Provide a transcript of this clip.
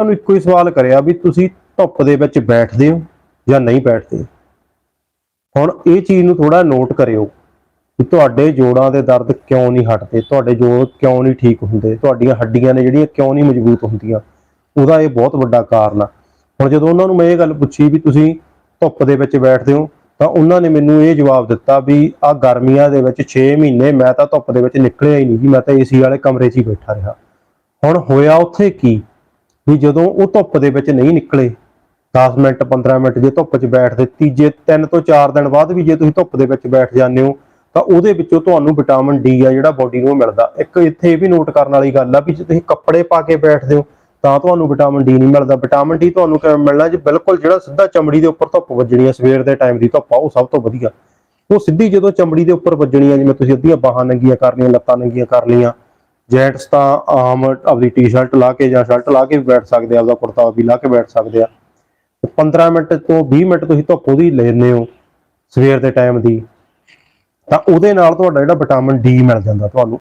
ਤੁਹਾਨੂੰ ਇੱਕੋ ਹੀ ਸਵਾਲ ਕਰਿਆ ਵੀ ਤੁਸੀਂ ਧੁੱਪ ਦੇ ਵਿੱਚ ਬੈਠਦੇ ਹੋ ਜਾਂ ਨਹੀਂ ਬੈਠਦੇ। ਹੁਣ ਇਹ ਚੀਜ਼ ਨੂੰ ਥੋੜਾ ਨੋਟ ਕਰਿਓ ਕਿ ਤੁਹਾਡੇ ਜੋੜਾਂ ਦੇ ਦਰਦ ਕਿਉਂ ਨਹੀਂ ਹਟਦੇ? ਤੁਹਾਡੇ ਜੋੜ ਕਿਉਂ ਨਹੀਂ ਠੀਕ ਹੁੰਦੇ? ਤੁਹਾਡੀਆਂ ਹੱਡੀਆਂ ਨੇ ਜਿਹੜੀਆਂ ਕਿਉਂ ਨਹੀਂ ਮਜ਼ਬੂਤ ਹੁੰਦੀਆਂ? ਉਹਦਾ ਇਹ ਬਹੁਤ ਵੱਡਾ ਕਾਰਨ ਆ। ਹੁਣ ਜਦੋਂ ਉਹਨਾਂ ਨੂੰ ਮੈਂ ਇਹ ਗੱਲ ਪੁੱਛੀ ਵੀ ਤੁਸੀਂ ਧੁੱਪ ਦੇ ਵਿੱਚ ਬੈਠਦੇ ਹੋ, ਤਾਂ ਉਹਨਾਂ ਨੇ ਮੈਨੂੰ ਇਹ ਜਵਾਬ ਦਿੱਤਾ ਵੀ ਆ ਗਰਮੀਆਂ ਦੇ ਵਿੱਚ 6 ਮਹੀਨੇ ਮੈਂ ਤਾਂ ਧੁੱਪ ਦੇ ਵਿੱਚ ਨਿਕਲਿਆ ਹੀ ਨਹੀਂ ਜੀ, ਮੈਂ ਤਾਂ ਏਸੀ ਵਾਲੇ ਕਮਰੇ 'ਚ ਹੀ ਬੈਠਾ ਰਿਹਾ। ਹੁਣ ਹੋਇਆ ਉੱਥੇ ਕੀ? ਵੀ ਜਦੋਂ ਉਹ ਧੁੱਪ ਦੇ ਵਿੱਚ ਨਹੀਂ ਨਿਕਲੇ 10 ਮਿੰਟ 15 ਮਿੰਟ ਜੇ ਧੁੱਪ 'ਚ ਬੈਠਦੇ, ਤੀਜੇ 3 ਤੋਂ 4 ਦਿਨ ਬਾਅਦ ਵੀ ਜੇ ਤੁਸੀਂ ਧੁੱਪ ਦੇ ਵਿੱਚ ਬੈਠ ਜਾਂਦੇ ਹੋ, ਤਾਂ ਉਹਦੇ ਵਿੱਚੋਂ ਤੁਹਾਨੂੰ ਵਿਟਾਮਿਨ ਡੀ ਆ ਜਿਹੜਾ ਬਾਡੀ ਨੂੰ ਮਿਲਦਾ। ਇੱਕ ਇੱਥੇ ਇਹ ਵੀ ਨੋਟ ਕਰਨ ਵਾਲੀ ਗੱਲ ਆ ਵੀ ਜੇ ਤੁਸੀਂ ਕੱਪੜੇ ਪਾ ਕੇ ਬੈਠਦੇ ਹੋ, ਤਾਂ ਤੁਹਾਨੂੰ ਵਿਟਾਮਿਨ ਡੀ ਨਹੀਂ ਮਿਲਦਾ। ਵਿਟਾਮਿਨ ਡੀ ਤੁਹਾਨੂੰ ਕਿਵੇਂ ਮਿਲਣਾ ਜੀ? ਬਿਲਕੁਲ ਜਿਹੜਾ ਸਿੱਧਾ ਚਮੜੀ ਦੇ ਉੱਪਰ ਧੁੱਪ ਵੱਜਣੀ ਆ, ਸਵੇਰ ਦੇ ਟਾਈਮ ਦੀ ਧੁੱਪ ਆ, ਉਹ ਸਭ ਤੋਂ ਵਧੀਆ। ਉਹ ਸਿੱਧੀ ਜਦੋਂ ਚਮੜੀ ਦੇ ਉੱਪਰ ਵੱਜਣੀ ਆ, ਜਿਵੇਂ ਤੁਸੀਂ ਅੱਧੀਆਂ ਬਾਹਾਂ ਨੰਗੀਆਂ ਕਰ ਲਈਆਂ ਲੱਤਾਂ ਨੰਗੀਆਂ ਕਰ ਲਈਆਂ ਜੈਂਟਸ ਤਾਂ ਆਮ ਆਪਦੀ ਟੀ-ਸ਼ਰਟ ਲਾ ਕੇ ਜਾਂ ਸ਼ਰਟ ਲਾ ਕੇ ਵੀ ਬੈਠ ਸਕਦੇ ਆ, ਆਪਦਾ ਕੁੜਤਾ ਵੀ ਲਾ ਕੇ ਬੈਠ ਸਕਦੇ ਆ। ਤੇ 15 ਮਿੰਟ ਤੋਂ 20 ਮਿੰਟ ਤੁਸੀਂ ਧੁੱਪ ਉਹਦੀ ਲੈਂਦੇ ਹੋ ਸਵੇਰ ਦੇ ਟਾਈਮ ਦੀ। ਤਾਂ ਉਹਦੇ ਨਾਲ ਤੁਹਾਡਾ ਜਿਹੜਾ ਵਿਟਾਮਿਨ ਡੀ ਮਿਲ ਜਾਂਦਾ ਤੁਹਾਨੂੰ।